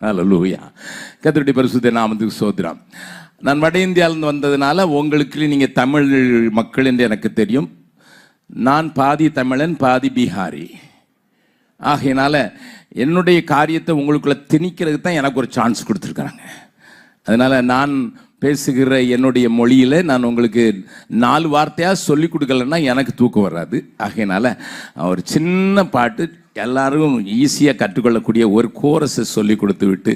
லூயா கர்த்தருடைய பரிசுத்த நாமத்துக்கு சோத்ரா நான் வட இந்தியாவிலிருந்து வந்ததுனால உங்களுக்கு நீங்கள் தமிழ் மக்கள் என்று எனக்கு தெரியும். நான் பாதி தமிழன் பாதி பீகாரி. ஆகையினால என்னுடைய காரியத்தை உங்களுக்குள்ள திணிக்கிறதுக்கு தான் எனக்கு ஒரு சான்ஸ் கொடுத்துருக்குறாங்க. அதனால் நான் பேசுகிற என்னுடைய மொழியில் நான் உங்களுக்கு நாலு வார்த்தையாக சொல்லி கொடுக்கலன்னா எனக்கு தூக்கம் வராது. ஆகையினால ஒரு சின்ன பாட்டு எல்லாரும் ஈஸியாக கற்றுக்கொள்ளக்கூடிய ஒரு கோரஸை சொல்லி கொடுத்து விட்டு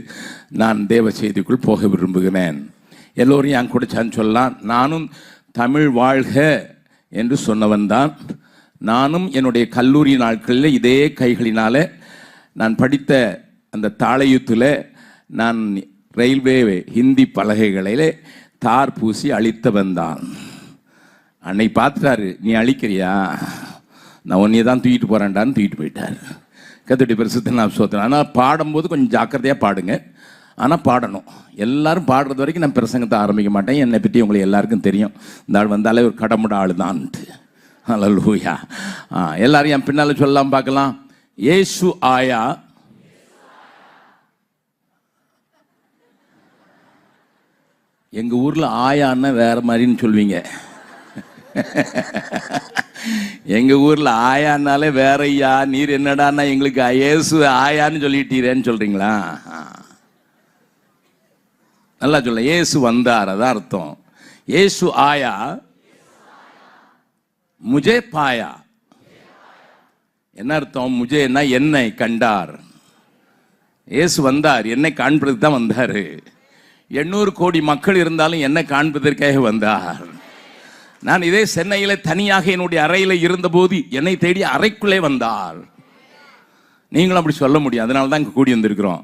நான் தேவ செய்திக்குள் போக விரும்புகிறேன். எல்லோரும் என் கூட சேர்ந்து சொல்லலாம் நானும் தமிழ் வாழ்க என்று சொன்னவன் தான். நானும் என்னுடைய கல்லூரி நாட்களில் இதே கைகளினால் நான் படித்த அந்த தாளையுத்தில் நான் ரயில்வே ஹிந்தி பலகைகளில் தார் பூசி அழித்தவன் தான். அன்னை பார்த்துட்டாரு நீ அழிக்கிறியா? நான் உன்னைய தான் தூக்கிட்டு போகிறேன்டான்னு தூக்கிட்டு போயிட்டார். கத்துட்டி பரிசுத்த நான் சோத்திரம் ஆனால் பாடும்போது கொஞ்சம் ஜாக்கிரதையாக பாடுங்க. ஆனால் பாடணும். எல்லாரும் பாடுறது வரைக்கும் நான் பிரசங்கத்தை ஆரம்பிக்க மாட்டேன். என்னை பற்றி உங்களுக்கு எல்லாருக்கும் தெரியும். இந்த ஆள் வந்தாலே ஒரு கடமுட ஆள் தான்ட்டு ஹalleluya ஆ எல்லாரும் என் பின்னால் சொல்லலாம் பார்க்கலாம். ஏசு ஆயா? எங்கள் ஊரில் ஆயான்னா வேறு மாதிரின்னு சொல்வீங்க. எங்க ஊர்ல ஆயான்னாலே வேற ஐயா நீர் என்னடான்னா எங்களுக்கு ஏசு ஆயான்னு சொல்லிட்டீரேன்னு சொல்றீங்களா? நல்லா சொல்ல இயேசு வந்தார் அதான் அர்த்தம். இயேசு ஆயா? முஜே பாயா என்ன அர்த்தம்? முஜேன்னா என்னை கண்டார். இயேசு வந்தார் என்னை காண்பதற்கு தான் வந்தார். எண்ணூறு கோடி மக்கள் இருந்தாலும் என்னை காண்பதற்காக வந்தார். நான் இதே சென்னையில் தனியாக என்னுடைய அறையில் இருந்தபோது என்னை தேடி அறைக்குள்ளே வந்தார் நீங்களும் அப்படி சொல்ல முடியும். அதனால தான் இங்கே கூடி வந்திருக்கிறோம்.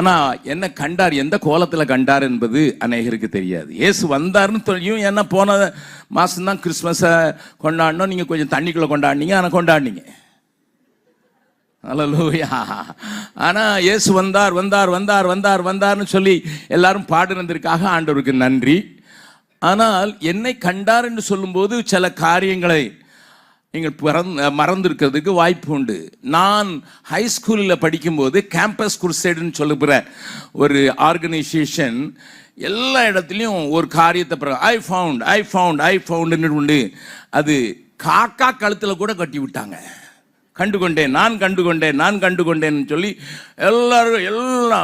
ஆனால் என்ன கண்டார்? எந்த கோலத்தில் கண்டார் என்பது அநேகருக்கு தெரியாது. ஏசு வந்தார்னு தெரியும் ஏன்னா போன மாதம்தான் கிறிஸ்மஸை கொண்டாடினோம் நீங்கள் கொஞ்சம் தண்ணிக்குள்ளே கொண்டாடினீங்க ஆனால் கொண்டாடினீங்க. அல்லேலூயா ஆனா இயேசு வந்தார் வந்தார் வந்தார் வந்தார் வந்தார்னு சொல்லி எல்லாரும் பாடுனதற்காக ஆண்டவருக்கு நன்றி. ஆனால் என்னை கண்டார் என்று சொல்லும்போது சில காரியங்களை நீங்கள் பிறந் மறந்துருக்கிறதுக்கு வாய்ப்பு உண்டு. நான் ஹை ஸ்கூலில் படிக்கும்போது கேம்பஸ் குர்சேடுன்னு சொல்லுகிற ஒரு ஆர்கனைசேஷன் எல்லா இடத்துலையும் ஒரு காரியத்தை ஐ ஃபவுண்ட் ஐ ஃபவுண்ட் ஐ ஃபவுண்டுன்னு உண்டு. அது காக்கா கழுத்தில் கூட கட்டி விட்டாங்க. கண்டுகொண்டேன் நான் கண்டுகொண்டேன் நான் கண்டுகொண்டேன்னு சொல்லி எல்லாரும் எல்லா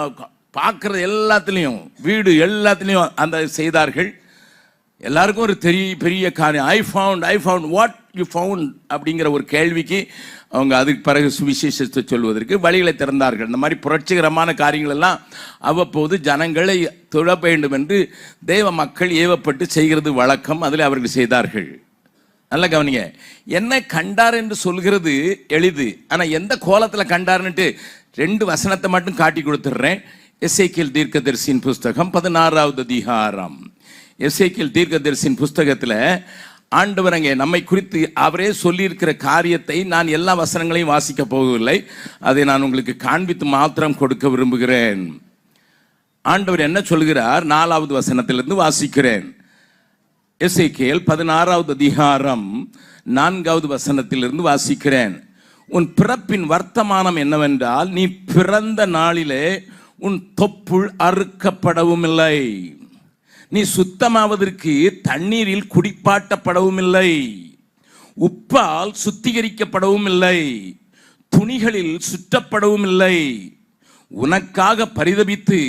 பார்க்குறது எல்லாத்துலேயும் வீடு எல்லாத்துலேயும் அந்த செய்தார்கள். எல்லாருக்கும் ஒரு தெரிய பெரிய காரியம் I found I found what you found அப்படிங்கிற ஒரு கேள்விக்கு அவங்க அதுக்கு பிறகு சுவிசேஷத்தை சொல்வதற்கு வழிகளை திறந்தார்கள். இந்த மாதிரி புரட்சிகரமான காரியங்கள் எல்லாம் அவ்வப்போது ஜனங்களை தொழ வேண்டும் என்று தெய்வ மக்கள் ஏவப்பட்டு செய்கிறது வழக்கம் அதில் அவர்கள் செய்தார்கள். நல்ல கவனிங்க. என்ன கண்டார் என்று சொல்கிறது எளிது. ஆனால் எந்த கோலத்தில் கண்டார்னுட்டு ரெண்டு வசனத்தை மட்டும் காட்டி கொடுத்துட்றேன் எஸ்ஐக்கியல் தீர்க்கதரிசியின் புஸ்தகம் பதினாறாவது அதிகாரம். எஸ்ஐக்கியல் தீர்க்கதரிசின் புஸ்தகத்தில் ஆண்டவர் அங்கே நம்மை குறித்து அவரே சொல்லியிருக்கிற காரியத்தை நான் எல்லா வசனங்களையும் வாசிக்க போகவில்லை. அதை நான் உங்களுக்கு காண்பித்து மாத்திரம் கொடுக்க விரும்புகிறேன். ஆண்டவர் என்ன சொல்கிறார் நாலாவது வசனத்திலிருந்து வாசிக்கிறேன். எஸ்ஐகேல் பதினாறாவது அதிகாரம் நான்காவது வசனத்திலிருந்து வாசிக்கிறேன். உன் பிறப்பின் வர்த்தமானம் என்னவென்றால் நீ பிறந்த நாளிலே உன் தொப்புள் அறுக்கப்படவும் இல்லை நீ சுத்தமாவதற்கு தண்ணீரில் குடிப்பாட்டப்படவும் இல்லை உப்பால் சுத்திகரிக்கப்படவும் இல்லை துணிகளில் சுற்றப்படவும் இல்லை உனக்காக பரிதபித்து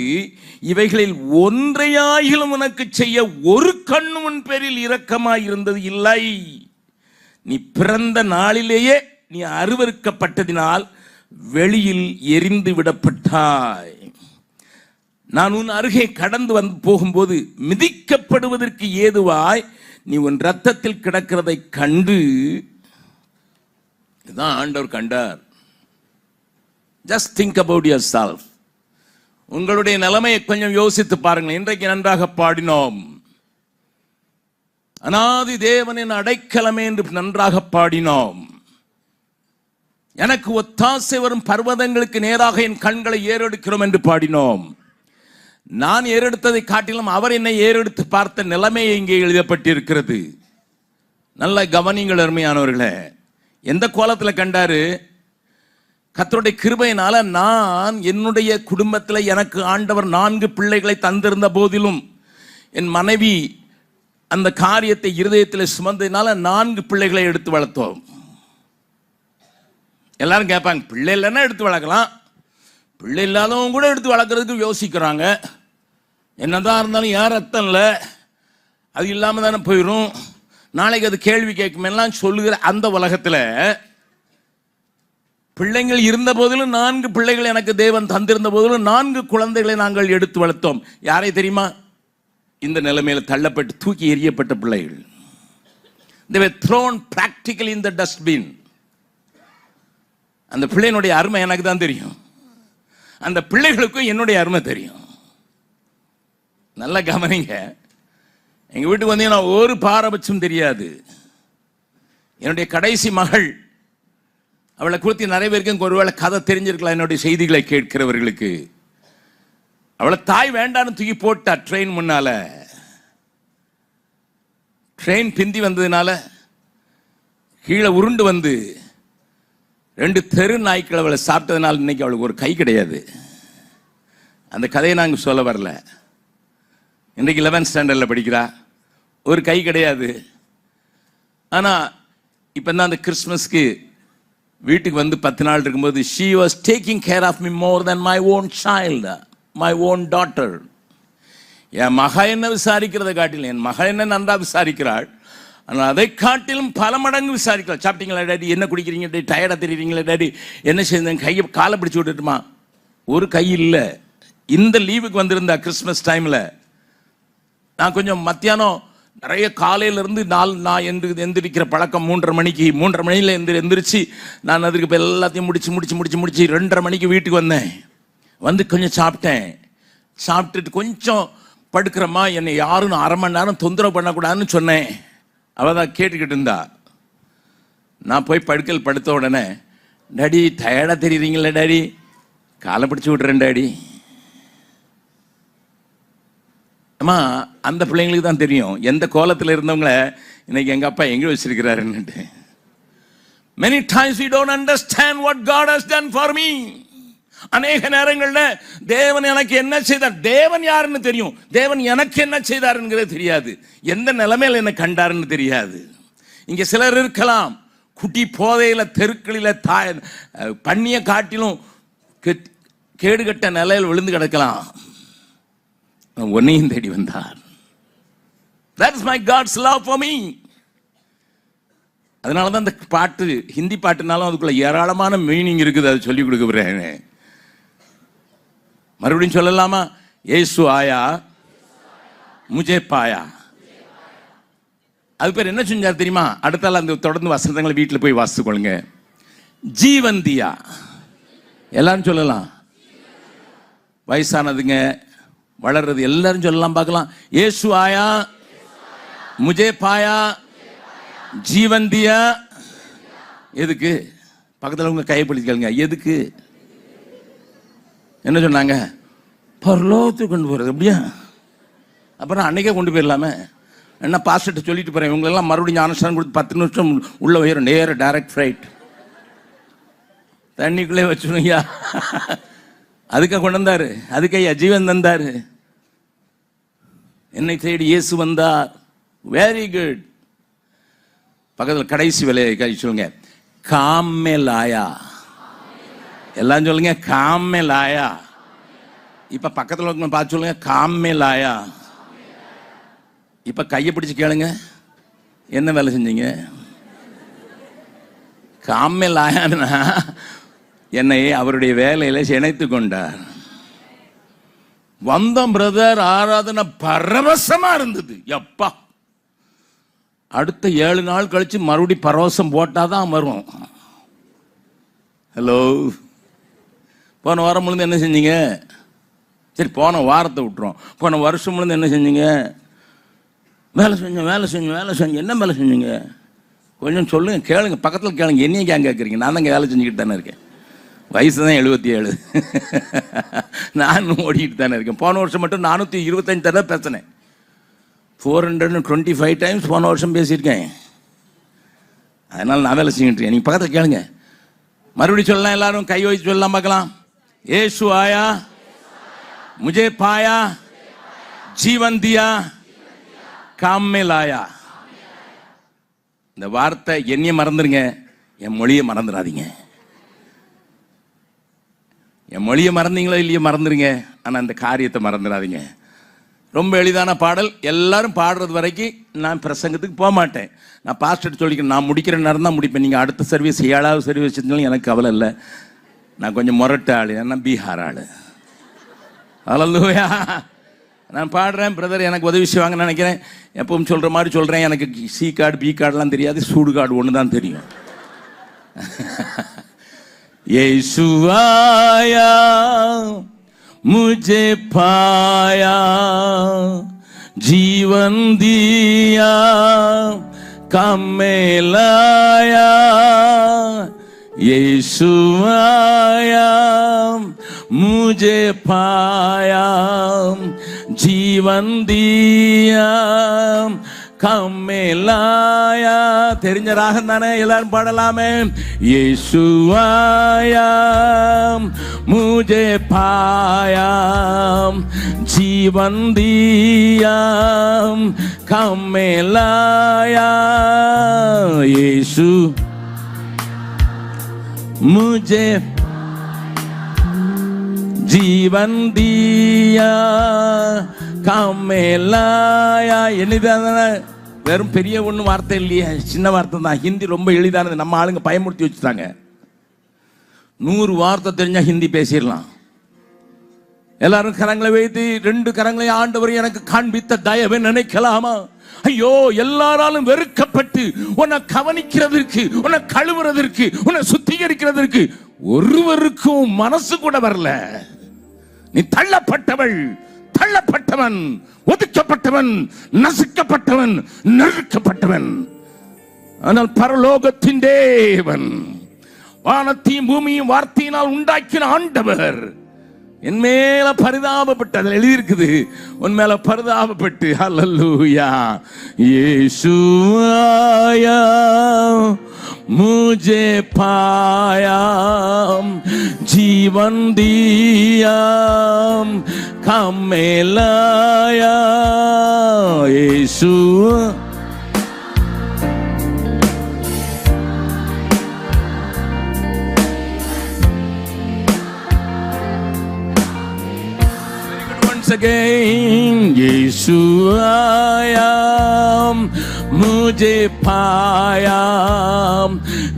இவைகளில் ஒன்றையாயிலும் உனக்கு செய்ய ஒரு கண்ணு உன் பேரில் இரக்கமாய் இருந்தது இல்லை. நீ பிறந்த நாளிலேயே நீ அருவருக்கப்பட்டதினால் வெளியில் எரிந்து விடப்பட்டாய். நான் உன் அருகே கடந்து வந்து போகும்போது மிதிக்கப்படுவதற்கு ஏதுவாய் நீ உன் ரத்தத்தில் கிடக்கிறதை கண்டு இதுதான் ஆண்டவர் கண்டார். Just think about yourself உங்களுடைய நிலைமையை கொஞ்சம் யோசித்து பாருங்கள் இன்றைக்கு நன்றாக பாடினோம். அனாதி தேவனின் அடைக்கலமே என்று நன்றாக பாடினோம். எனக்கு ஒத்தாசை வரும் பர்வதங்களுக்கு நேராக என் கண்களை ஏறெடுக்கிறோம் என்று பாடினோம். நான் ஏறெடுத்ததை காட்டிலும் அவர் என்னை ஏறெடுத்து பார்த்த நிலைமை இங்கே எழுதப்பட்டிருக்கிறது. நல்ல கவனிங்கள் அருமையானவர்களே. எந்த கோலத்தில் கண்டாரு? கத்தருடைய கிருபையினால நான் என்னுடைய குடும்பத்தில் எனக்கு ஆண்டவர் நான்கு பிள்ளைகளை தந்திருந்த போதிலும் என் மனைவி அந்த காரியத்தை இருதயத்தில் சுமந்ததினால நான்கு பிள்ளைகளை எடுத்து வளர்த்தோம். எல்லாரும் கேட்பாங்க பிள்ளை இல்லைன்னா எடுத்து வளர்க்கலாம். பிள்ளை இல்லாதவங்க கூட எடுத்து வளர்க்குறதுக்கு யோசிக்கிறாங்க. என்னதான் இருந்தாலும் யார் ரத்தம் இல்லை அது இல்லாமல் தானே போயிடும் நாளைக்கு அது கேள்வி கேட்குமெல்லாம் சொல்லுகிற அந்த உலகத்தில் பிள்ளைங்கள் இருந்த போதிலும் நான்கு பிள்ளைகள் எனக்கு தேவன் தந்திருந்த போதிலும் நான்கு குழந்தைகளை நாங்கள் எடுத்து வளர்த்தோம். யாரை தெரியுமா? இந்த நிலைமையில் தள்ளப்பட்டு தூக்கி எறியப்பட்ட பிள்ளைகள். They were thrown practically in the அந்த பிள்ளையினுடைய அருமை எனக்கு தான் தெரியும். அந்த பிள்ளைகளுக்கும் என்னுடைய அருமை தெரியும். நல்லா கவனிங்க. எங்க வீட்டுக்கு வந்தீங்கன்னா ஒரு பாரபட்சம் தெரியாது. என்னுடைய கடைசி மகள் அவளை குறித்து நிறைய பேருக்கு ஒருவேளை கதை தெரிஞ்சிருக்கலாம் என்னுடைய செய்திகளை கேட்கிறவர்களுக்கு. அவளை தாய் வேண்டான்னு தூக்கி போட்டா ட்ரெயின் முன்னால. ட்ரெயின் பிந்தி வந்ததுனால கீழே உருண்டு வந்து ரெண்டு தெரு நாய்க்கள் அவளை சாப்பிட்டதுனால இன்னைக்கு அவளுக்கு ஒரு கை கிடையாது. அந்த கதையை நாங்கள் சொல்ல வரல. இன்றைக்கு 11th ஸ்டாண்டர்டில் படிக்கிறா. ஒரு கை கிடையாது. ஆனால் இப்போ தான் அந்த கிறிஸ்மஸ்க்கு வீட்டுக்கு வந்து பத்து நாள் இருக்கும்போது she was taking care of me more than my own child my own daughter என் மக என்ன விசாரிக்கிறதை காட்டில் என் மக என்ன நன்றாக விசாரிக்கிறாள் ஆனால் அதை காட்டிலும் பல மடங்கு விசாரிக்கிறாள். சாப்பிட்டீங்களா டேடி? என்ன குடிக்கிறீங்க டேடி? டயர்டாக தெரியுறீங்களா டேடி? என்ன செய்யுங்க கையை காலை பிடிச்சி விட்டுட்டுமா? ஒரு கை இல்லை. இந்த லீவுக்கு வந்திருந்தா கிறிஸ்மஸ் டைமில் நான் கொஞ்சம் மத்தியானம் நிறைய காலையிலேருந்து நாள் நான் எந்திரி எந்திரிக்கிற பழக்கம் மூன்றரை மணிக்கு. மூன்றரை மணியில் எந்திரி எந்திரிச்சு நான் அதுக்கு இப்போ எல்லாத்தையும் முடிச்சு முடிச்சு முடிச்சு முடிச்சு ரெண்டரை மணிக்கு வீட்டுக்கு வந்தேன். வந்து கொஞ்சம் சாப்பிட்டேன். சாப்பிட்டுட்டு கொஞ்சம் படுக்கிறம்மா. என்னை யாரும் அரை மணி நேரம் தொந்தரவு பண்ணக்கூடாதுன்னு சொன்னேன். அவள் தான் கேட்டுக்கிட்டு இருந்தா. நான் போய் படுக்கல் படுத்த உடனே டாடி டயர்டாக தெரியுறீங்களே டாடி? காலை பிடிச்சி விட்றேன் டாடி. அம்மா அந்த பிள்ளைங்களுக்கு தான் தெரியும். எந்த கோலத்தில் இருந்தவங்கள இன்னைக்கு எங்கள் அப்பா எங்கே வச்சிருக்கிறாருன்னுட்டு. Many times we don't understand what God has done for me அநேக நேரங்களில் தேவன் எனக்கு என்ன செய்தார்? தேவன் யாருன்னு தெரியும். தேவன் எனக்கு என்ன செய்தாருங்கிறது தெரியாது. எந்த நிலைமையில் என்ன கண்டாருன்னு தெரியாது. இங்கே சிலர் இருக்கலாம். குட்டி போதையில் தெருக்களில் தாய் பண்ணிய காட்டிலும் கெட்- கேடுகட்ட நிலையில் விழுந்து கிடக்கலாம். உன்னையும் தேடி வந்தார் that's my God's love for me அதனால தான் அந்த பாட்டு ஹிந்தி பாட்டுனாலும் அதுக்குள்ள ஏராளமான மீனிங் இருக்குது அதை சொல்லி கொடுக்க போறேன் மறுபடியும் சொல்லலாமா? ஏசு ஆயா முஜே பாயா. அது பேர் என்ன செஞ்சார் தெரியுமா? அடுத்தால அந்த தொடர்ந்து வசந்தங்களை வீட்டில் போய் வாசித்துக்கொள்ளுங்க ஜீவந்தியா. எல்லாரும் சொல்லலாம். வயசானதுங்க வளர்றது. எல்லாரும் சொல்லலாம் பார்க்கலாம். ஏசு ஆயா? முஜே பாயா? ஜீவந்தியா எதுக்கு? பக்கத்தில் உங்க கைப்பிடிச்சு கேளுங்க. எதுக்கு? என்ன சொன்னாங்க? பரலோகத்துக்கு கொண்டு போகிறது அப்படியா? அப்புறம் அன்னைக்கே கொண்டு போயிடலாமே. என்ன பாஸ்டர்ட்ட சொல்லிட்டு போறேன். இவங்களெல்லாம் மறுபடியும் ஞானஸ்தானம் கொடுத்து பத்து நிமிஷம் உள்ள உயரும் நேர டைரக்ட் ஃப்ளைட் தண்ணிக்குள்ளே வச்சுருங்கய்யா. அதுக்காக கொண்டு வந்தாரு. அதுக்கு ஐயா ஜீவன் தந்தாரு. என்னை தேடி இயேசு வந்தார். வெரி குட் பக்கத்தில் கடைசி விலையை கை சொல்லுங்க. காமே லாயா எல்லாம் சொல்லுங்க காமே லாயா இப்ப பக்கத்தில் இருக்கணும் பார்த்து சொல்லுங்க காமே லாயா இப்ப கையை பிடிச்சு கேளுங்க. என்ன வேலை செஞ்சீங்க? காமே லாயான்னா என்னை அவருடைய வேலையில இணைத்து கொண்டார். வந்த பிரதர் ஆராதனை பரவசமா இருந்தது. எப்பா. அடுத்த ஏழு நாள் கழிச்சு மறுபடி பரவசம் போட்டாதான் வரும். ஹலோ போன வாரம் முழுந்து என்ன செஞ்சீங்க? சரி போன வாரத்தை விட்டுறோம். போன வருஷம் முழுந்து என்ன செஞ்சீங்க? வேலை செஞ்சோம் வேலை செஞ்சோம் வேலை செஞ்சோம். என்ன வேலை செஞ்சீங்க? கொஞ்சம் சொல்லுங்க கேளுங்க. பக்கத்தில் கேளுங்க. என்னையும் கேங்க கேட்குறீங்க நான் தான் வேலை செஞ்சுக்கிட்டு தானே இருக்கேன். வயசு தான் எழுபத்தி ஏழு. நானும் ஓடிட்டு தானே இருக்கேன். போன வருஷம் மட்டும் நானூற்றி இருபத்தஞ்சு தடவை பேசினேன். Four hundred and twenty five times போன வருஷம் பேசியிருக்கேன். அதனால் நான் வேலை செஞ்சுட்டு நீங்கள் பக்கத்தில் கேளுங்க. மறுபடியும் சொல்லலாம் எல்லாரும் கை வச்சு சொல்லலாம் பார்க்கலாம். ஏசு ஆயா? முஜே பாயா? ஜீவன் தியா? இந்த வார்த்தை என்னையும் மறந்துடுங்க என் மொழியை மறந்துடாதீங்க. என் மொழியை மறந்தீங்களோ இல்லையோ மறந்துருங்க. ஆனால் இந்த காரியத்தை மறந்துடாதீங்க. ரொம்ப எளிதான பாடல். எல்லாரும் பாடுறது வரைக்கும் நான் பிரசங்கத்துக்கு போக மாட்டேன். நான் பாஸ்டர் சொல்லிக்கிறேன் நான் முடிக்கிற நேரம் தான் முடிப்பேன். நீங்கள் அடுத்த சர்வீஸ் ஏழாவது சர்வீஸ் இருந்தாலும் எனக்கு கவலை இல்லை. நான் கொஞ்சம் முரட்டு ஆள் ஏன்னா பீகார் ஆள். அலல்லூயா நான் பாடுறேன் பிரதர் எனக்கு உதவி செய்வாங்கன்னு நினைக்கிறேன். எப்பவும் சொல்கிற மாதிரி சொல்கிறேன் எனக்கு சி கார்டு பி கார்டுலாம் தெரியாது. சூடு கார்டு ஒன்று தான் தெரியும். यीशु आया मुझे पाया, जीवन दिया, काम में लाया। यीशु आया मुझे पाया, जीवन दिया। கம்மெல்லாயா தெரிஞ்ச ராகம் தானே எல்லாரும் பாடலாமே യേശുവായാം മുജെ പായാം ജീവൻ ദിയാം കമ്മലായ യേശു മുജെ ജീവൻ ദിയാ கமேலாயா எளிதான வெறும் பெரிய ஒன்று வார்த்தை இல்லையே சின்ன வார்த்தை தான். ஹிந்தி ரொம்ப எளிதானது. நம்ம ஆளுங்க பயமுறுத்தி வச்சுட்டாங்க. நூறு வார்த்தை தெரிஞ்சா ஹிந்தி பேசிடலாம். எல்லாரும் கரங்களை வைத்து ரெண்டு கரங்களை ஆண்டவர் எனக்கு காண்பித்த தயவை நினைக்கலாமா? ஐயோ எல்லாராலும் வெறுக்கப்பட்டு உன்னை கவனிக்கிறதற்கு உன்னை கழுவுறதற்கு உன்னை சுத்திகரிக்கிறதற்கு ஒருவருக்கும் மனசு கூட வரல. நீ தள்ளப்பட்டவள். தள்ளப்பட்டவன் ஒதுக்கப்பட்டவன் நசுக்கப்பட்டவன் நெருக்கப்பட்டவன் ஆனால் பரலோகத்தின் தேவன் வானத்தையும் பூமியும் வார்த்தையினால் உண்டாக்கின ஆண்டவர் என் மேல பரிதாபப்பட்டு அதில் எழுதியிருக்குது உன் மேல பரிதாபப்பட்டு ஹலல்லூயா ஏசுவாயா முஜே பாயாம் ஜீவன் தீயாம் काम में लाया यीशु once again यीशु आया मुझे पाया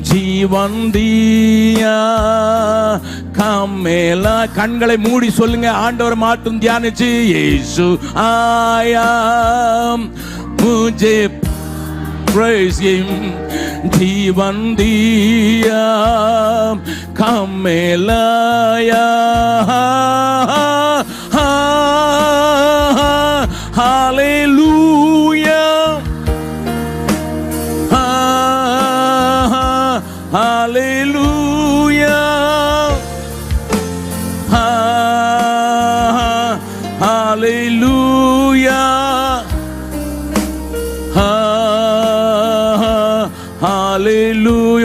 जीवन दिया கம்மேலா கண்களை மூடி சொல்லுங்க ஆண்டவர் மாட்டும் தியானிச்சு இயேசு ஆயாம் मुझे praise him जीवन दिया कमेलाया Hallelujah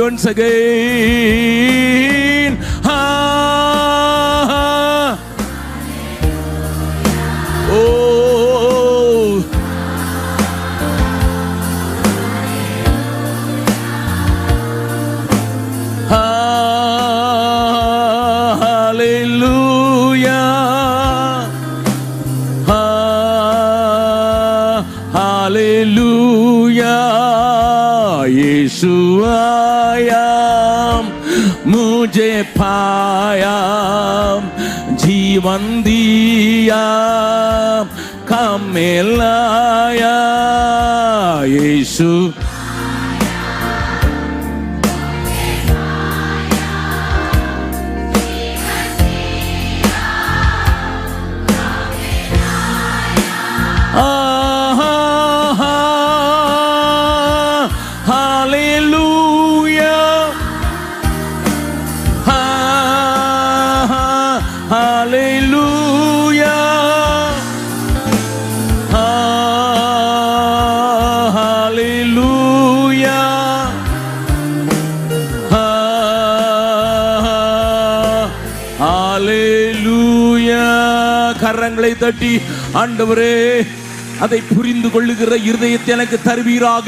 once again. Oh. Ah. Oh. Hallelujah. Ah. Hallelujah. Yeshua. मुझे पाया जीवन दिया कमेलाया यीशु கரங்களை தட்டி ஆண்டவரே அதை புரிந்து கொள்ளுகிற இருதயத்தை எனக்கு தருவீராக.